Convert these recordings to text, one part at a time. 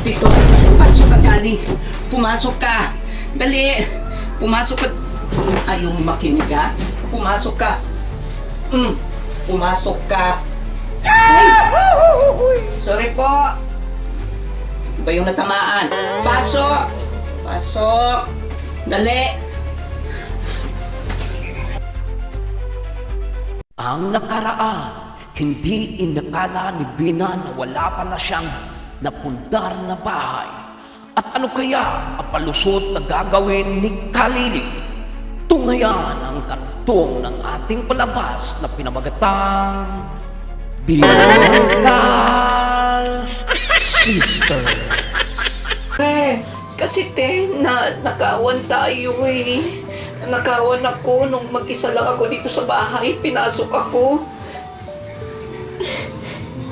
Dito, pasok ka, Kali. Pumasok ka. Dali. Pumasok ka. Ayaw makinig, ha? Pumasok ka. Mm. Pumasok ka. Ay! Sorry po. Iba yung natamaan. Pasok! Pasok! Dali! Ang nakaraan, hindi inakala ni Bina na wala pala siyang napundar na bahay. At ano kaya ang palusot na gagawin ni Kalili? Tungayan ang kantong ng ating palabas na pinamagatang Binangkal Sister. Pre, kasi te, na, nakawan tayo eh. Nakawan ako nung mag-isa lang ako dito sa bahay. Pinasok ako.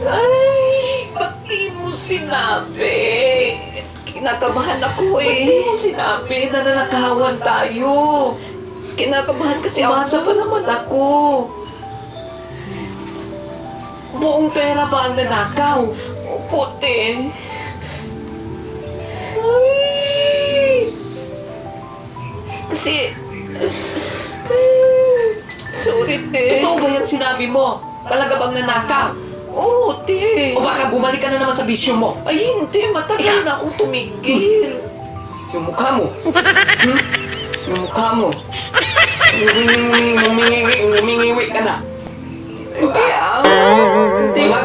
Ay, sinabi? Kinakabahan ako eh. Ba't di mo sinabi na nanakawan tayo? Kinakabahan kasi Umasa pa naman ako. Buong pera ba ang nanakaw? Te. Ay! Kasi... Sorry, te. Totoo ba yung sinabi mo? Talaga bang nanakaw? Te. O baka bumalik ka na naman sa bisyo mo? Ay, hindi. Matagal na akong tumigil. Yung mukha mo. Hmm? Yung mukha mo. Umingiwi, umingiwi ka na. Hindi, ah. Hindi. Wala.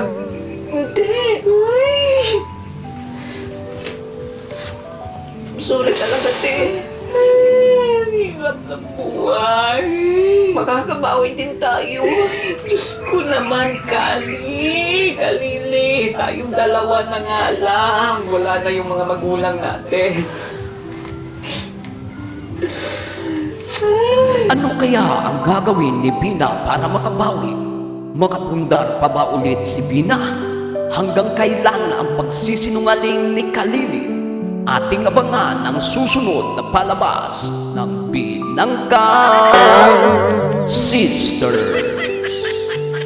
Hindi. Ay. Sorry talaga, te. Ang hirap ng buhay. Makakabawi din tayo. Diyos ko naman, Kali. Kalili. Tayong dalawa na nga lang. Wala na yung mga magulang natin. Ano kaya ang gagawin ni Bina para makabawi? Makapundar pa ba ulit si Bina? Hanggang kailan ang pagsisinungaling ni Kalili? Ating abangan ang susunod na palabas ng Binangka Sister.